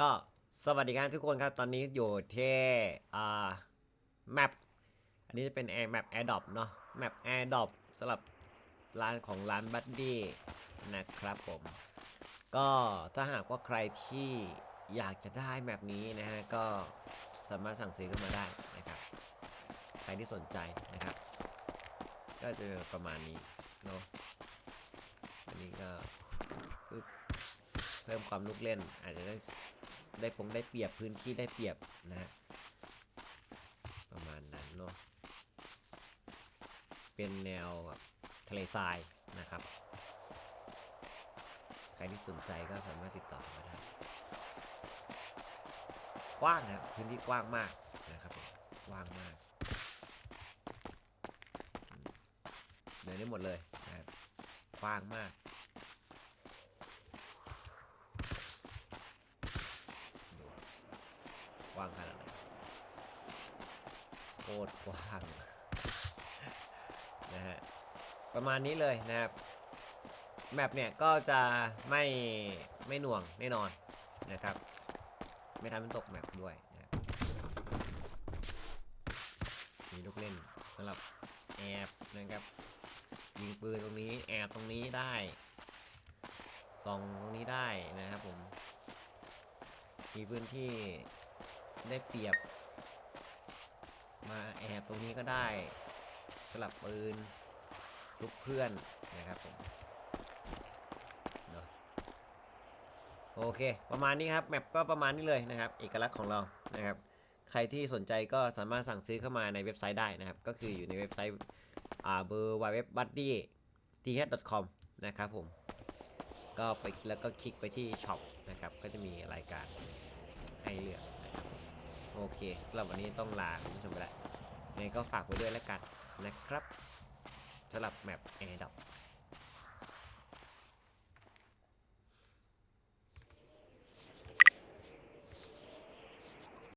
ก็สวัสดีครับทุกคนครับ ตอนนี้อยู่ที่อ่าแมปอันนี้จะเป็นแอร์แมปแอร์ดอปเนาะแมปแอร์ดอปสำหรับร้านของร้านบัดดี้นะครับผม ก็ถ้าหากว่าใครที่อยากจะได้แมปนี้นะฮะ ก็สามารถสั่งซื้อกันมาได้นะครับ ใครที่สนใจนะครับ ก็จะประมาณนี้เนาะอันนี้ก็ปึ๊บ เพิ่มความลูกเล่น อาจจะได้ได้ปงได้เปรียบพื้นที่ได้เปรียบนะฮะประมาณนั้นเนาะเป็นแนวแบบทะเลทรายนะครับ ใครที่สนใจก็สามารถติดต่อมาได้กว้างนะครับพื้นที่กว้างมากนะครับกว้างมากอืมเดินได้หมดเลยนะครับกว้างมากดูก ว้างขนาดไหนโคตรกว้างนะฮะประมาณนี้เลยนะครับแมปเนี่ยก็จะไม่ไม่หน่วงแน่นอนนะครับ ไม่ทำให้ตกแมปด้วยนะครับมีลูกเล่นสำหรับแอบนะครับยิงปืนตรงนี้แอบตรงนี้ได้ส่องตรงนี้ได้นะครับผมมีพื้นที่ ได้เปรียบ มาแอบตรงนี้ก็ได้สลับปืนชุบเพื่อนนะครับผมโอเค ประมาณนี้ครับ แมปก็ประมาณนี้เลยนะครับ เอกลักษณ์ของเรานะครับ ใครที่สนใจก็สามารถสั่งซื้อเข้ามาในเว็บไซต์ได้นะครับ ก็คืออยู่ในเว็บไซต์อ่าเบอร์ www buddy th com นะครับผม ก็ไปแล้วก็คลิกไปที่ช็อปนะครับ ก็จะมีรายการให้เลือก โอเคสำหรับวันนี้ต้องลาคุณผู้ชมไปแล้วยังไงก็ฝากไว้ด้วยแล้วกันนะครับสำหรับแมป a i r d r o p